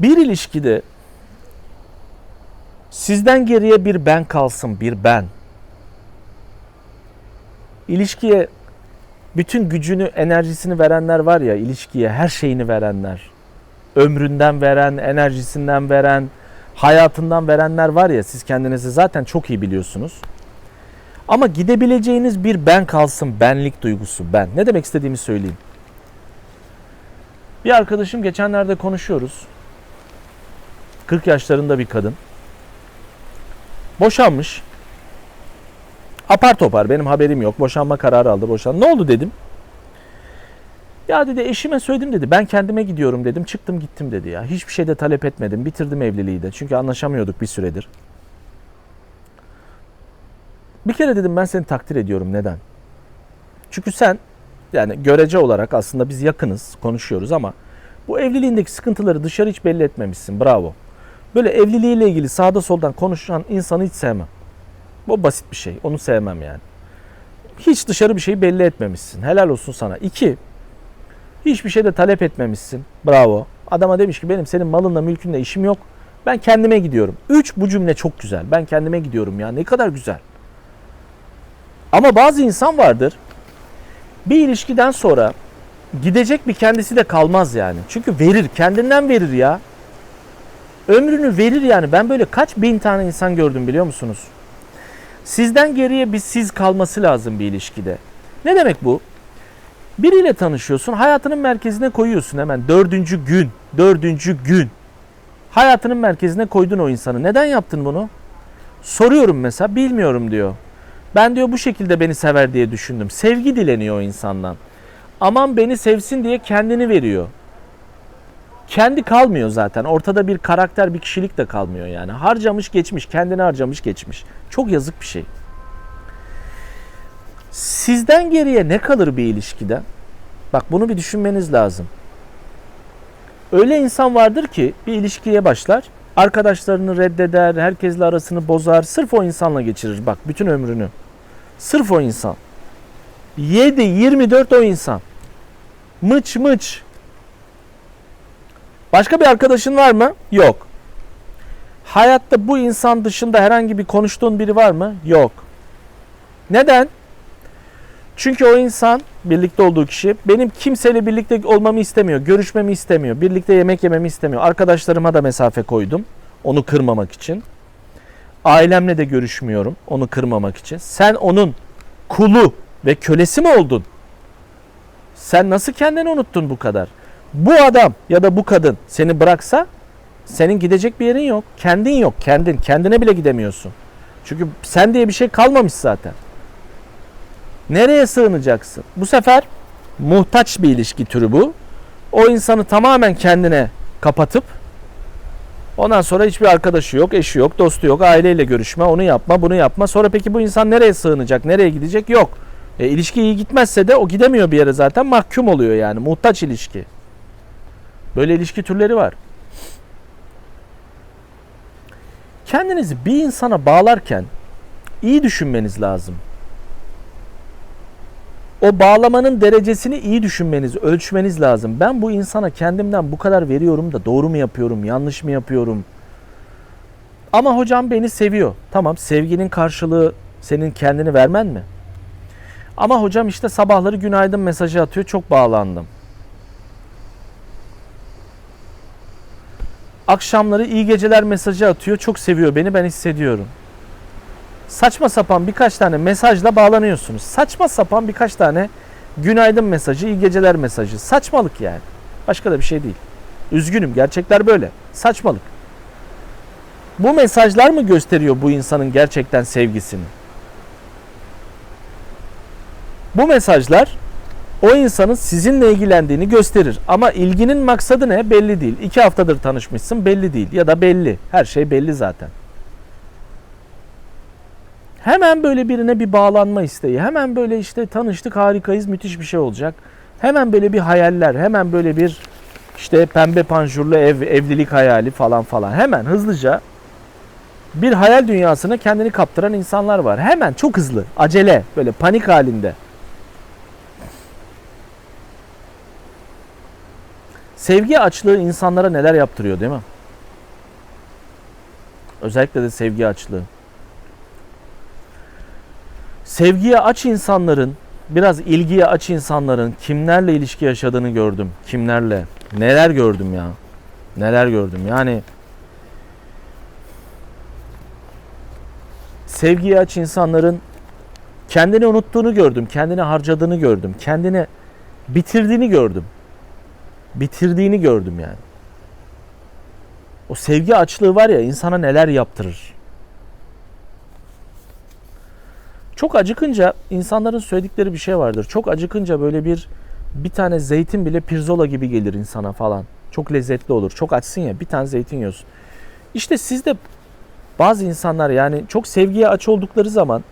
Bir ilişkide sizden geriye bir ben kalsın, bir ben. İlişkiye bütün gücünü, enerjisini verenler var ya, ilişkiye her şeyini verenler. Ömründen veren, enerjisinden veren, hayatından verenler var ya siz kendinizi zaten çok iyi biliyorsunuz. Ama gidebileceğiniz bir ben kalsın, benlik duygusu, ben. Ne demek istediğimi söyleyeyim. Bir arkadaşım geçenlerde konuşuyoruz. 40 yaşlarında bir kadın. Boşanmış. Apar topar benim haberim yok. Boşanma kararı aldı boşan. Ne oldu dedim. Ya dedi eşime söyledim dedi. Ben kendime gidiyorum dedim. Çıktım gittim dedi ya. Hiçbir şey de talep etmedim. Bitirdim evliliği de. Çünkü anlaşamıyorduk bir süredir. Bir kere dedim ben seni takdir ediyorum. Neden? Çünkü sen yani görece olarak aslında biz yakınız, konuşuyoruz ama bu evliliğindeki sıkıntıları dışarı hiç belli etmemişsin. Bravo. Böyle evliliğiyle ilgili sağda soldan konuşan insanı hiç sevmem. Bu basit bir şey. Onu sevmem yani. Hiç dışarı bir şeyi belli etmemişsin. Helal olsun sana. İki, hiçbir şey de talep etmemişsin. Bravo. Adama demiş ki benim senin malınla mülkünle işim yok. Ben kendime gidiyorum. Üç, bu cümle çok güzel. Ben kendime gidiyorum ya. Ne kadar güzel. Ama bazı insan vardır. Bir ilişkiden sonra gidecek bir kendisi de kalmaz yani. Çünkü verir. Kendinden verir ya. Ömrünü verir yani. Ben böyle kaç bin tane insan gördüm biliyor musunuz? Sizden geriye bir siz kalması lazım bir ilişkide. Ne demek bu? Biriyle tanışıyorsun, hayatının merkezine koyuyorsun hemen. Dördüncü gün, dördüncü gün. Hayatının merkezine koydun o insanı. Neden yaptın bunu? Soruyorum mesela, bilmiyorum diyor. Ben diyor bu şekilde beni sever diye düşündüm. Sevgi dileniyor o insandan. Aman beni sevsin diye kendini veriyor. Kendi kalmıyor zaten. Ortada bir karakter, bir kişilik de kalmıyor yani. Harcamış geçmiş, kendini harcamış geçmiş. Çok yazık bir şey. Sizden geriye ne kalır bir ilişkide? Bak bunu bir düşünmeniz lazım. Öyle insan vardır ki bir ilişkiye başlar, arkadaşlarını reddeder, herkesle arasını bozar, sırf o insanla geçirir bak bütün ömrünü. Sırf o insan. 7 24 o insan. Mıç mıç. Başka bir arkadaşın var mı? Yok. Hayatta bu insan dışında herhangi bir konuştuğun biri var mı? Yok. Neden? Çünkü o insan birlikte olduğu kişi benim kimseyle birlikte olmamı istemiyor, görüşmemi istemiyor, birlikte yemek yememi istemiyor. Arkadaşlarıma da mesafe koydum onu kırmamak için. Ailemle de görüşmüyorum onu kırmamak için. Sen onun kulu ve kölesi mi oldun? Sen nasıl kendini unuttun bu kadar? Bu adam ya da bu kadın seni bıraksa senin gidecek bir yerin yok. Kendin yok. Kendin. Kendine bile gidemiyorsun. Çünkü sen diye bir şey kalmamış zaten. Nereye sığınacaksın? Bu sefer muhtaç bir ilişki türü bu. O insanı tamamen kendine kapatıp ondan sonra hiçbir arkadaşı yok, eşi yok, dostu yok, aileyle görüşme, onu yapma, bunu yapma. Sonra peki bu insan nereye sığınacak, nereye gidecek? Yok. E, ilişki iyi gitmezse de o gidemiyor bir yere zaten mahkum oluyor yani. Muhtaç ilişki. Böyle ilişki türleri var. Kendinizi bir insana bağlarken iyi düşünmeniz lazım. O bağlamanın derecesini iyi düşünmeniz, ölçmeniz lazım. Ben bu insana kendimden bu kadar veriyorum da doğru mu yapıyorum, yanlış mı yapıyorum? Ama hocam beni seviyor. Tamam, sevginin karşılığı senin kendini vermen mi? Ama hocam işte sabahları günaydın mesajı atıyor, çok bağlandım. Akşamları iyi geceler mesajı atıyor, çok seviyor beni, ben hissediyorum saçma sapan birkaç tane mesajla bağlanıyorsunuz. Saçma sapan birkaç tane günaydın mesajı, iyi geceler mesajı. Saçmalık yani. Başka da bir şey değil. Üzgünüm gerçekler böyle. Saçmalık. Bu mesajlar mı gösteriyor bu insanın gerçekten sevgisini? Bu mesajlar o insanın sizinle ilgilendiğini gösterir. Ama ilginin maksadı ne belli değil. İki haftadır tanışmışsın belli değil. Ya da belli. Her şey belli zaten. Hemen böyle birine bir bağlanma isteği. Hemen böyle işte tanıştık harikayız müthiş bir şey olacak. Hemen böyle bir hayaller. Hemen böyle bir işte pembe panjurlu ev, evlilik hayali falan falan. Hemen hızlıca bir hayal dünyasına kendini kaptıran insanlar var. Hemen çok hızlı, acele, böyle panik halinde. Sevgi açlığı insanlara neler yaptırıyor değil mi? Özellikle de sevgi açlığı. Sevgiye aç insanların, biraz ilgiye aç insanların kimlerle ilişki yaşadığını gördüm. Kimlerle? Neler gördüm ya. Neler gördüm. Yani sevgiye aç insanların kendini unuttuğunu gördüm. Kendini harcadığını gördüm. Kendini bitirdiğini gördüm. Bitirdiğini gördüm yani. O sevgi açlığı var ya insana neler yaptırır. Çok acıkınca insanların söyledikleri bir şey vardır. Çok acıkınca böyle bir bir tane zeytin bile pirzola gibi gelir insana falan. Çok lezzetli olur. Çok açsın ya bir tane zeytin yiyorsun. İşte sizde bazı insanlar yani çok sevgiye aç oldukları zaman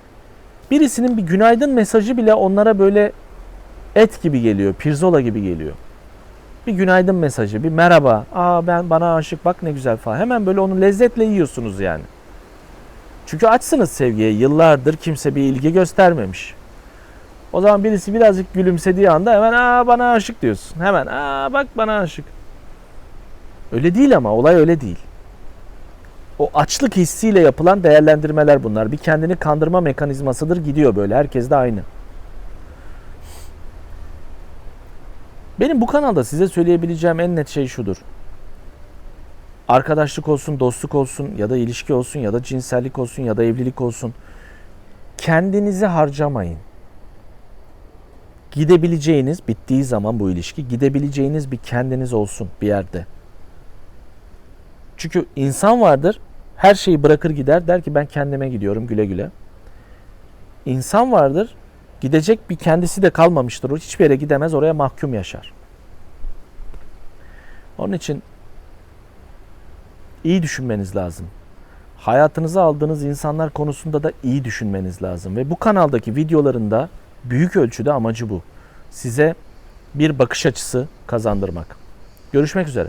birisinin bir günaydın mesajı bile onlara böyle et gibi geliyor, pirzola gibi geliyor. Bir günaydın mesajı, bir merhaba, aa ben bana aşık bak ne güzel falan. Hemen böyle onu lezzetle yiyorsunuz yani. Çünkü açsınız sevgiye. Yıllardır kimse bir ilgi göstermemiş. O zaman birisi birazcık gülümsediği anda hemen aa bana aşık diyorsun. Hemen aa bak bana aşık. Öyle değil ama olay öyle değil. O açlık hissiyle yapılan değerlendirmeler bunlar. Bir kendini kandırma mekanizmasıdır gidiyor böyle. Herkes de aynı. Benim bu kanalda size söyleyebileceğim en net şey şudur. Arkadaşlık olsun, dostluk olsun ya da ilişki olsun ya da cinsellik olsun ya da evlilik olsun. Kendinizi harcamayın. Gidebileceğiniz, bittiği zaman bu ilişki gidebileceğiniz bir kendiniz olsun bir yerde. Çünkü insan vardır, her şeyi bırakır gider der ki ben kendime gidiyorum güle güle. İnsan vardır, gidecek bir kendisi de kalmamıştır. O hiçbir yere gidemez, oraya mahkum yaşar. Onun için iyi düşünmeniz lazım. Hayatınıza aldığınız insanlar konusunda da iyi düşünmeniz lazım. Ve bu kanaldaki videolarında büyük ölçüde amacı bu. Size bir bakış açısı kazandırmak. Görüşmek üzere.